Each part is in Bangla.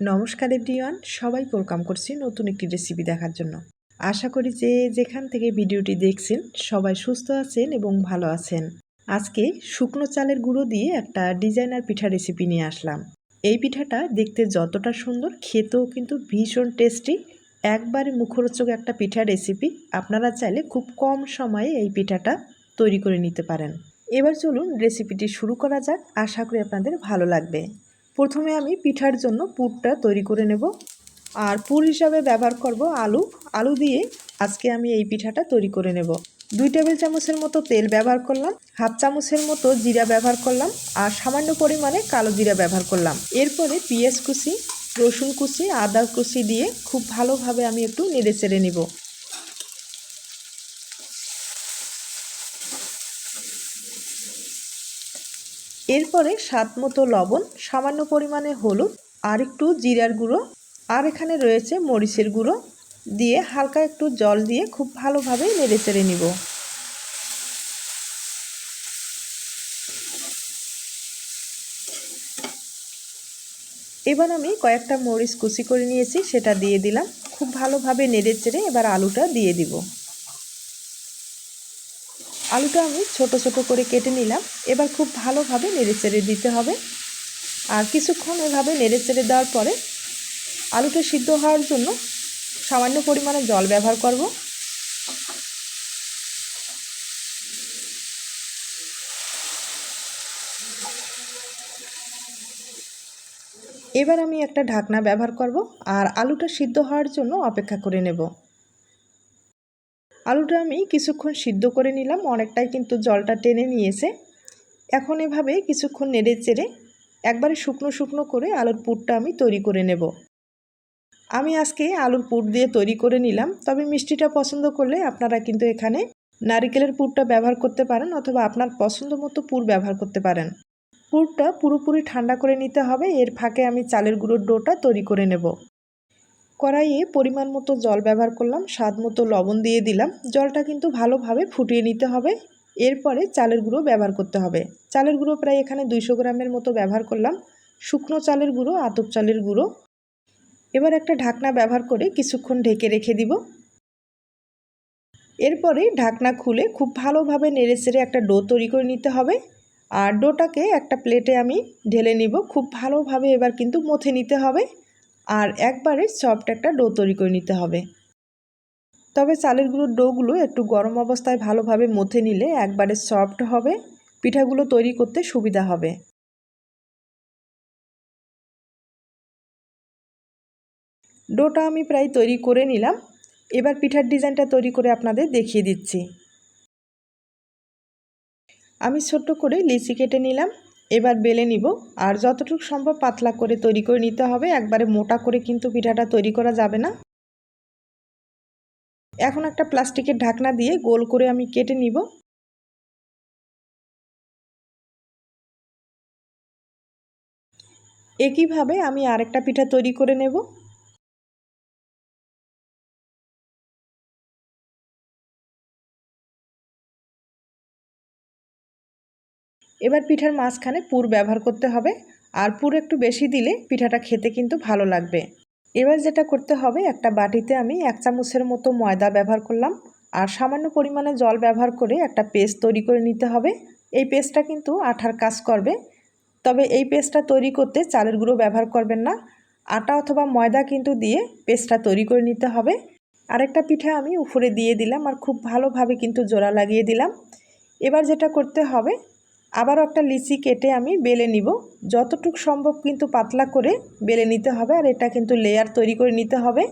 নমস্কার এভরিওয়ান সবাই ওয়েলকাম করছি নতুন একটি রেসিপি দেখার জন্য। আশা করি যে যেখান থেকে ভিডিওটি দেখছেন, সবাই সুস্থ আছেন এবং ভালো আছেন। আজকে শুকনো চালের গুঁড়ো দিয়ে একটা ডিজাইনার পিঠা রেসিপি নিয়ে আসলাম। এই পিঠাটা দেখতে যতটা সুন্দর, খেতেও কিন্তু ভীষণ টেস্টি একবারে মুখরোচক একটা পিঠা রেসিপি আপনারা চাইলে খুব কম সময়ে এই পিঠাটা তৈরি করে নিতে পারেন। এবার চলুন রেসিপিটি শুরু করা যাক, আশা করি আপনাদের ভালো লাগবে। প্রথমে আমি পিঠার জন্য পুরটা তৈরি করে নেব আর পুর হিসাবে ব্যবহার করব আলু। আলু দিয়ে আজকে আমি এই পিঠাটা তৈরি করে নেব। দুই টেবিল চামচের মতো তেল ব্যবহার করলাম, হাফ চামচের মতো জিরা ব্যবহার করলাম আর সামান্য পরিমাণে কালো জিরা ব্যবহার করলাম। এরপরে পেঁয়াজ কুচি, রসুন কুচি, আদা কুচি দিয়ে খুব ভালোভাবে আমি একটু নেড়ে চেড়ে নিব। এরপরে স্বাদ মতো লবণ, সামান্য পরিমাণে হলুদ, আর একটু জিরার গুঁড়ো, আর এখানে রয়েছে মরিচের গুঁড়ো দিয়ে হালকা একটু জল দিয়ে খুব ভালোভাবে নেড়ে চেড়ে নিব। এবার আমি কয়েকটা মরিচ কুচি করে নিয়েছি, সেটা দিয়ে দিলাম। খুব ভালোভাবে নেড়ে চেড়ে এবার আলুটা দিয়ে দিব। আলুটা আমি ছোট ছোট করে কেটে নিলাম। এবার খুব ভালোভাবে নেড়ে দিতে হবে। আর কিছুক্ষণ এভাবে নেড়ে চেড়ে দেওয়ার পরে আলুটা সিদ্ধ হওয়ার জন্য সামান্য পরিমাণে জল ব্যবহার করব। এবার আমি একটা ঢাকনা ব্যবহার করব আর আলুটা সিদ্ধ হওয়ার জন্য অপেক্ষা করে নেব। আলুটা আমি কিছুক্ষণ সিদ্ধ করে নিলাম, অনেকটাই কিন্তু জলটা টেনে নিয়েছে। এখন এভাবে কিছুক্ষণ নেড়ে চেড়ে একবারে শুকনো শুকনো করে আলুর পুরটা আমি তৈরি করে নেব। আমি আজকে আলুর পুর দিয়ে তৈরি করে নিলাম, তবে মিষ্টিটা পছন্দ করলে আপনারা কিন্তু এখানে নারিকেলের পুরটা ব্যবহার করতে পারেন অথবা আপনার পছন্দ মতো পুর ব্যবহার করতে পারেন। পুরটা পুরোপুরি ঠান্ডা করে নিতে হবে, এর ফাঁকে আমি চালের গুঁড়োর ডোটা তৈরি করে নেব। কড়াইয়ে পরিমাণ মতো জল ব্যবহার করলাম, স্বাদ মতো লবণ দিয়ে দিলাম। জলটা কিন্তু ভালোভাবে ফুটিয়ে নিতে হবে। এরপরে চালের গুঁড়ো ব্যবহার করতে হবে। চালের গুঁড়ো প্রায় এখানে দুইশো গ্রামের মতো ব্যবহার করলাম। শুকনো চালের গুঁড়ো, আতপ চালের গুঁড়ো। এবার একটা ঢাকনা ব্যবহার করে কিছুক্ষণ ঢেকে রেখে দিব। এরপরে ঢাকনা খুলে খুব ভালোভাবে নেড়ে চেড়ে একটা ডো তৈরি করে নিতে হবে। আর ডোটাকে একটা প্লেটে আমি ঢেলে নিব। খুব ভালোভাবে এবার কিন্তু মথে নিতে হবে। আর একবারে সফট একটা ডো তৈরি করে নিতে হবে। তবে চালের গুঁড়োর ডোগুলো একটু গরম অবস্থায় ভালোভাবে মথে নিলে একবারে সফট হবে, পিঠাগুলো তৈরি করতে সুবিধা হবে। ডোটা আমি প্রায় তৈরি করে নিলাম। এবার পিঠার ডিজাইনটা তৈরি করে আপনাদের দেখিয়ে দিচ্ছি। আমি ছোট্ট করে লিচি কেটে নিলাম। এবার বেলে নিব। আর যতটুকু সম্ভব পাতলা করে তৈরি করে নিতে হবে। একবারে মোটা করে কিন্তু পিঠাটা তৈরি করা যাবে না। এখন একটা প্লাস্টিকের ঢাকনা দিয়ে গোল করে আমি কেটে নিব। একইভাবে আমি আরেকটা পিঠা তৈরি করে নেব। এবার পিঠার মাঝখানে পুর ব্যবহার করতে হবে আর পুর একটু বেশি দিলে পিঠাটা খেতে কিন্তু ভালো লাগবে। এবার যেটা করতে হবে, একটা বাটিতে আমি এক চামচের মতো ময়দা ব্যবহার করলাম আর সামান্য পরিমাণে জল ব্যবহার করে একটা পেস্ট তৈরি করে নিতে হবে। এই পেস্টটা কিন্তু আঠার কাজ করবে, তবে এই পেস্টটা তৈরি করতে চালের গুঁড়ো ব্যবহার করবেন না। আটা অথবা ময়দা কিন্তু দিয়ে পেস্টটা তৈরি করে নিতে হবে। আরেকটা পিঠা আমি উপরে দিয়ে দিলাম আর খুব ভালোভাবে কিন্তু জোড়া লাগিয়ে দিলাম। এবার যেটা করতে হবে আবারও একটা লিচি কেটে আমি বেলে নিব। যতটুক সম্ভব কিন্তু পাতলা করে বেলে নিতে হবে আর এটা কিন্তু লেয়ার তৈরি করে নিতে হবে।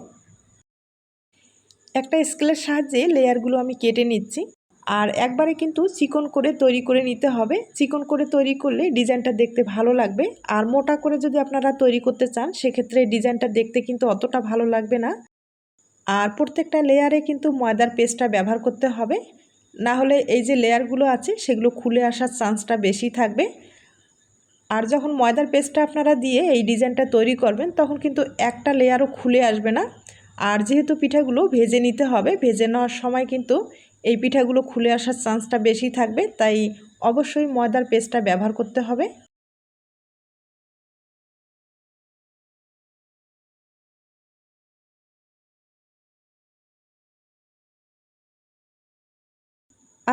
একটা স্কেলের সাহায্যে লেয়ারগুলো আমি কেটে নিচ্ছি। আর একবারে কিন্তু চিকন করে তৈরি করে নিতে হবে। চিকন করে তৈরি করলে ডিজাইনটা দেখতে ভালো লাগবে। আর মোটা করে যদি আপনারা তৈরি করতে চান, সেক্ষেত্রে ডিজাইনটা দেখতে কিন্তু অতটা ভালো লাগবে না। আর প্রত্যেকটা লেয়ারে কিন্তু ময়দার পেস্টটা ব্যবহার করতে হবে। না হলে এই যে লেয়ারগুলো আছে, সেগুলো খুলে আসার চান্সটা বেশি থাকবে। আর যখন ময়দার পেস্টটা আপনারা দিয়ে এই ডিজাইনটা তৈরি করবেন, তখন কিন্তু একটা লেয়ারও খুলে আসবে না। আর যেহেতু পিঠাগুলো ভেজে নিতে হবে, ভেজে নেওয়ার সময় কিন্তু এই পিঠাগুলো খুলে আসার চান্সটা বেশি থাকবে। তাই অবশ্যই ময়দার পেস্টটা ব্যবহার করতে হবে।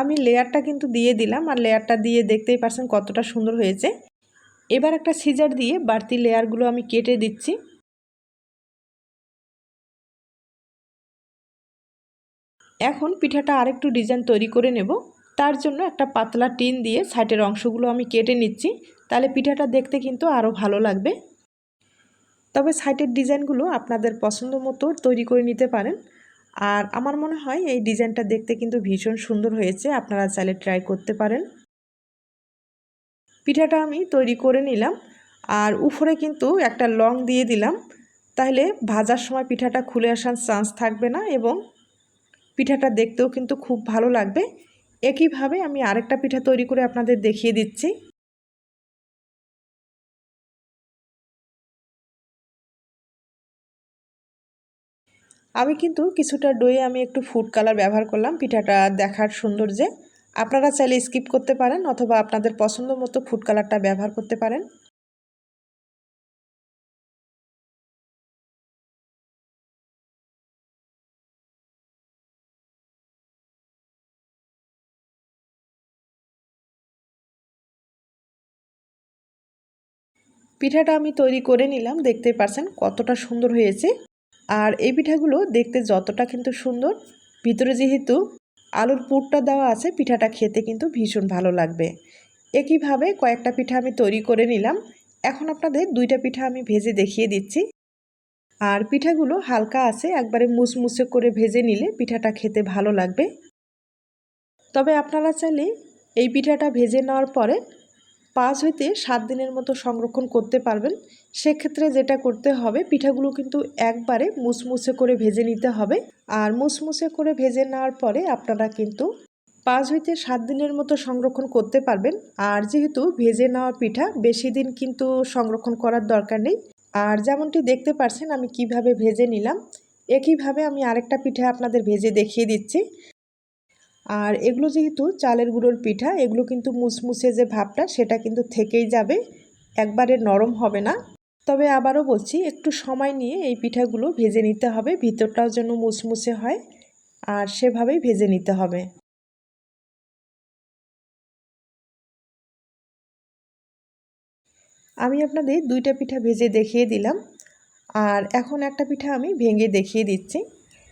আমি লেয়ারটা কিন্তু দিয়ে দিলাম আর লেয়ারটা দিয়ে দেখতেই পারছেন কতটা সুন্দর হয়েছে। এবার একটা সিজার দিয়ে বাড়তি লেয়ারগুলো আমি কেটে দিচ্ছি। এখন পিঠাটা আরেকটু ডিজাইন তৈরি করে নেব। তার জন্য একটা পাতলা টিন দিয়ে সাইডের অংশগুলো আমি কেটে নিচ্ছি। তাহলে পিঠাটা দেখতে কিন্তু আরও ভালো লাগবে। তবে সাইটের ডিজাইনগুলো আপনাদের পছন্দ মতো তৈরি করে নিতে পারেন। আর আমার মনে হয় এই ডিজাইনটা দেখতে কিন্তু ভীষণ সুন্দর হয়েছে, আপনারা চাইলে ট্রাই করতে পারেন। পিঠাটা আমি তৈরি করে নিলাম, আর উপরে কিন্তু একটা লং দিয়ে দিলাম, তাহলে ভাজার সময় পিঠাটা খুলে আসার চান্স থাকবে না এবং পিঠাটা দেখতেও কিন্তু খুব ভালো লাগবে। একইভাবে আমি আরেকটা পিঠা তৈরি করে আপনাদের দেখিয়ে দিচ্ছি। আমি কিন্তু কিছুটা ডয়ে আমি একটু ফুড কালার ব্যবহার করলাম। পিঠাটা দেখার সৌন্দর্যে। আপনারা চাইলে স্কিপ করতে পারেন অথবা আপনাদের পছন্দ মতো ফুড কালারটা ব্যবহার করতে পারেন। পিঠাটা আমি তৈরি করে নিলাম। দেখতে পারছেন কতটা সুন্দর হয়েছে। আর এই পিঠাগুলো দেখতে যতটা কিন্তু সুন্দর, ভিতরে যেহেতু আলুর পুরটা দেওয়া আছে, পিঠাটা খেতে কিন্তু ভীষণ ভালো লাগবে। একইভাবে কয়েকটা পিঠা আমি তৈরি করে নিলাম। এখন আপনাদের দুইটা পিঠা আমি ভেজে দেখিয়ে দিচ্ছি। আর পিঠাগুলো হালকা আছে, একবারে মুসমুসে করে ভেজে নিলে পিঠাটা খেতে ভালো লাগবে। তবে আপনারা চাইলে এই পিঠাটা ভেজে নেওয়ার পরে পাঁচ হইতে সাত দিনের মতো সংরক্ষণ করতে পারবেন। সেক্ষেত্রে যেটা করতে হবে, পিঠাগুলো কিন্তু একবারে মুসমুসে করে ভেজে নিতে হবে। আর মুসমুসে করে ভেজে নেওয়ার পরে আপনারা কিন্তু পাঁচ হইতে সাত দিনের মতো সংরক্ষণ করতে পারবেন। আর যেহেতু ভেজে নেওয়া পিঠা, বেশি দিন কিন্তু সংরক্ষণ করার দরকার নেই। আর যেমনটি দেখতে পারছেন, আমি কীভাবে ভেজে নিলাম। একইভাবে আমি আরেকটা পিঠা আপনাদের ভেজে দেখিয়ে দিচ্ছি। আর এগুলো যেহেতু চালের গুঁড়োর পিঠা, এগুলো কিন্তু মুসমুসে যে ভাবটা সেটা কিন্তু থেকেই যাবে, একবারে নরম হবে না। তবে আবারও বলছি, একটু সময় নিয়ে এই পিঠাগুলো ভেজে নিতে হবে, ভিতরটাও যেন মুসমুসে হয়, আর সেভাবেই ভেজে নিতে হবে। আমি আপনাদের দুইটা পিঠা ভেজে দেখিয়ে দিলাম, আর এখন একটা পিঠা আমি ভেঙে দেখিয়ে দিচ্ছি।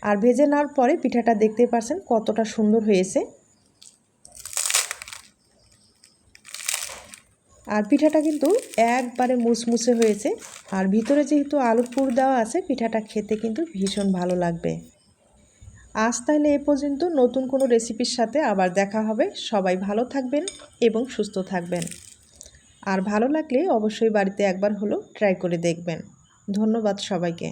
আর ভেজে নেওয়ার পরে পিঠাটা দেখতে পারছেন কতটা সুন্দর হয়েছে। আর পিঠাটা কিন্তু একবারে মুসমুসে হয়েছে। আর ভিতরে যেহেতু আলুর পুর দেওয়া আছে, পিঠাটা খেতে কিন্তু ভীষণ ভালো লাগবে। আজ তাহলে এ পর্যন্ত নতুন কোনো রেসিপির সাথে আবার দেখা হবে। সবাই ভালো থাকবেন এবং সুস্থ থাকবেন। আর ভালো লাগলে অবশ্যই বাড়িতে একবার হলো ট্রাই করে দেখবেন। ধন্যবাদ সবাইকে।